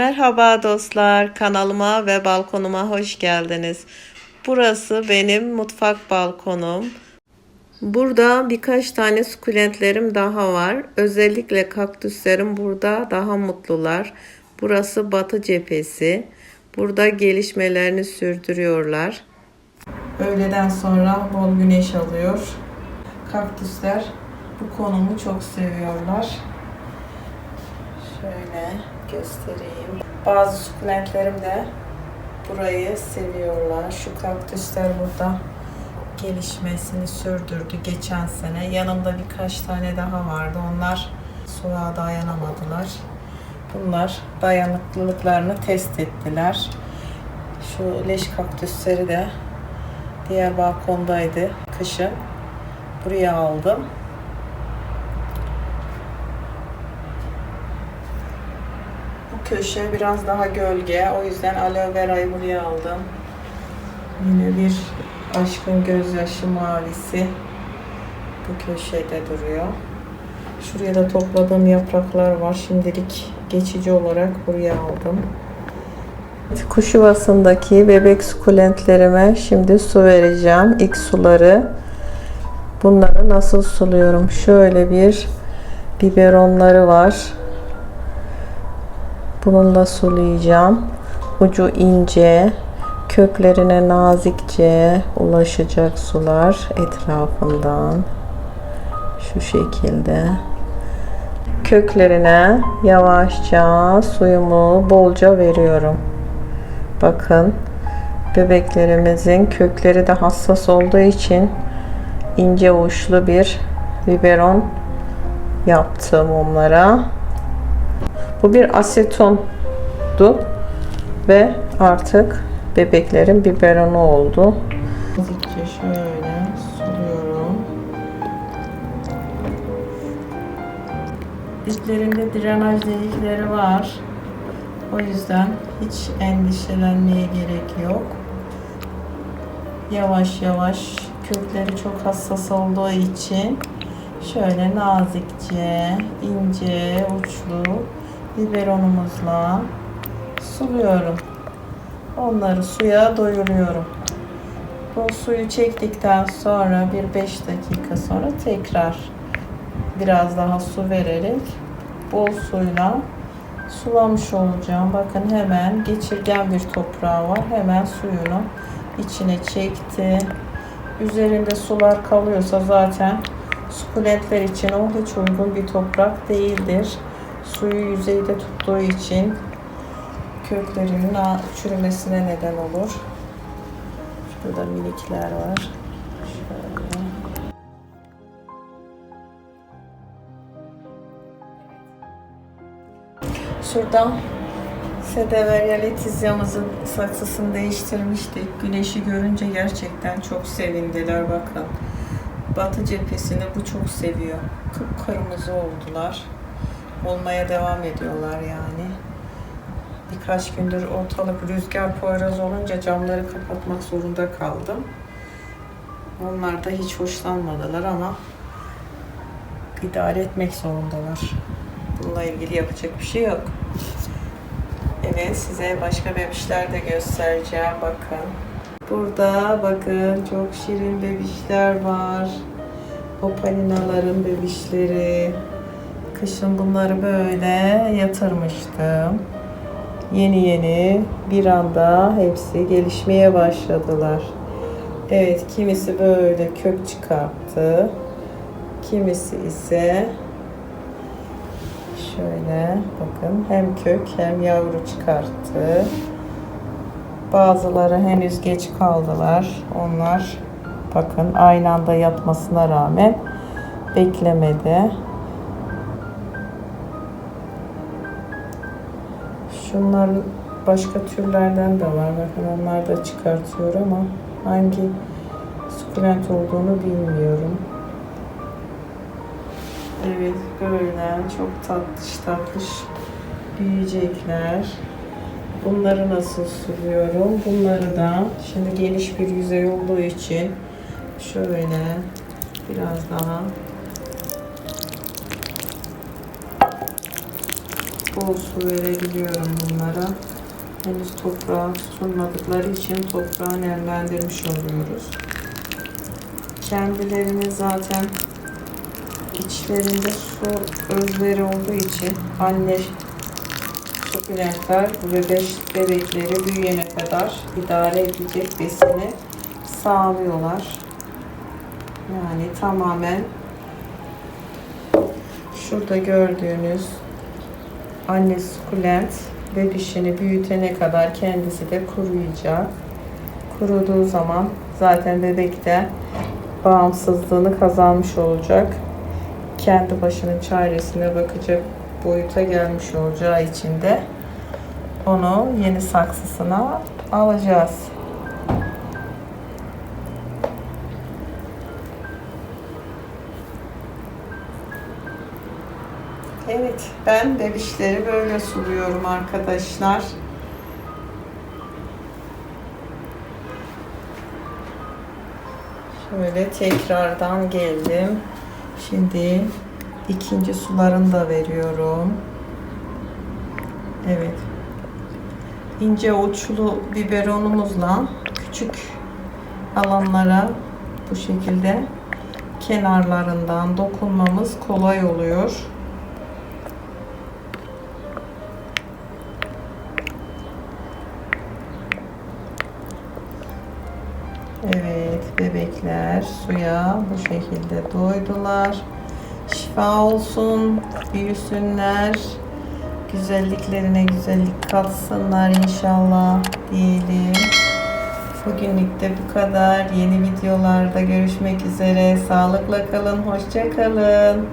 Merhaba dostlar, kanalıma ve balkonuma hoş geldiniz. Burası benim mutfak balkonum. Burada birkaç tane sukulentlerim daha var. Özellikle kaktüslerim burada daha mutlular. Burası batı cephesi. Burada gelişmelerini sürdürüyorlar. Öğleden sonra bol güneş alıyor. Kaktüsler bu konumu çok seviyorlar. Şöyle göstereyim. Bazı sukulentlerim de burayı seviyorlar. Şu kaktüsler burada gelişmesini sürdürdü geçen sene. Yanımda birkaç tane daha vardı. Onlar suya dayanamadılar. Bunlar dayanıklılıklarını test ettiler. Şu leş kaktüsleri de diğer balkondaydı kışın. Buraya aldım. Köşe biraz daha gölge. O yüzden aloe vera'yı buraya aldım. Yine bir aşkın gözyaşı mavisi bu köşede duruyor. Şuraya da topladığım yapraklar var. Şimdilik geçici olarak buraya aldım. Kuş yuvasındaki bebek sukulentlerime şimdi su vereceğim. İlk suları. Bunları nasıl suluyorum? Şöyle bir biberonları var. Bununla sulayacağım. Ucu ince, köklerine nazikçe ulaşacak sular etrafından. Şu şekilde. Köklerine yavaşça suyumu bolca veriyorum. Bakın bebeklerimizin kökleri de hassas olduğu için ince uçlu bir biberon yaptım onlara. Bu bir asetondu ve artık bebeklerin biberonu oldu. Nazikçe şöyle suluyorum. Diplerinde drenaj delikleri var. O yüzden hiç endişelenmeye gerek yok. Yavaş yavaş kökleri çok hassas olduğu için şöyle nazikçe, ince, uçlu biberonumuzla suluyorum. Onları suya doyuruyorum. Bu suyu çektikten sonra bir 5 dakika sonra tekrar biraz daha su vererek bol suyla sulamış olacağım. Bakın hemen geçirgen bir toprağı var. Hemen suyunu içine çekti. Üzerinde sular kalıyorsa zaten sukulentler için o hiç uygun bir toprak değildir. Suyu yüzeyde tuttuğu için köklerinin çürümesine neden olur. Şurada minikler var. Şurada Sedeveria letizyamızın saksısını değiştirmiştik. Güneşi görünce gerçekten çok sevindiler bakın. Batı cephesini bu çok seviyor. Kıpkırmızı oldular. Olmaya devam ediyorlar yani. Birkaç gündür ortalık rüzgar poyraz olunca camları kapatmak zorunda kaldım. Onlar da hiç hoşlanmadılar ama idare etmek zorundalar. Bununla ilgili yapacak bir şey yok. Evet size başka bebişler de göstereceğim. Bakın. Burada bakın çok şirin bebişler var. Opalinaların bebişleri. Kışın bunları böyle yatırmıştım. Yeni yeni bir anda hepsi gelişmeye başladılar. Evet kimisi böyle kök çıkarttı. Kimisi ise şöyle bakın hem kök hem yavru çıkarttı. Bazıları henüz geç kaldılar. Onlar bakın aynı anda yatmasına rağmen beklemedi. Şunlar başka türlerden de var. Bakın onlar da çıkartıyor ama hangi sukulent olduğunu bilmiyorum. Evet böyle çok tatlış tatlış büyüyecekler. Bunları nasıl suluyorum? Bunları da şimdi geniş bir yüzey olduğu için şöyle biraz daha bol su verebiliyorum bunlara. Henüz toprağa tutunmadıkları için toprağı nemlendirmiş oluyoruz. Kendilerini zaten içlerinde su özleri olduğu için anne sukulentler bu bebeş bebekleri büyüyene kadar idare edecek besini sağlıyorlar. Yani tamamen şurada gördüğünüz anne sukulent bebişini büyütene kadar kendisi de kuruyacak. Kuruduğu zaman zaten bebek de bağımsızlığını kazanmış olacak. Kendi başının çaresine bakacak boyuta gelmiş olacağı için de onu yeni saksısına alacağız. Evet, ben bebişleri böyle suluyorum arkadaşlar. Şöyle tekrardan geldim. Şimdi ikinci sularını da veriyorum. Evet. İnce uçlu biberonumuzla küçük alanlara bu şekilde kenarlarından dokunmamız kolay oluyor. Bebekler suya bu şekilde doydular. Şifa olsun, büyüsünler. Güzelliklerine güzellik katsınlar inşallah diyelim. Bugünlük de bu kadar. Yeni videolarda görüşmek üzere. Sağlıkla kalın, hoşça kalın.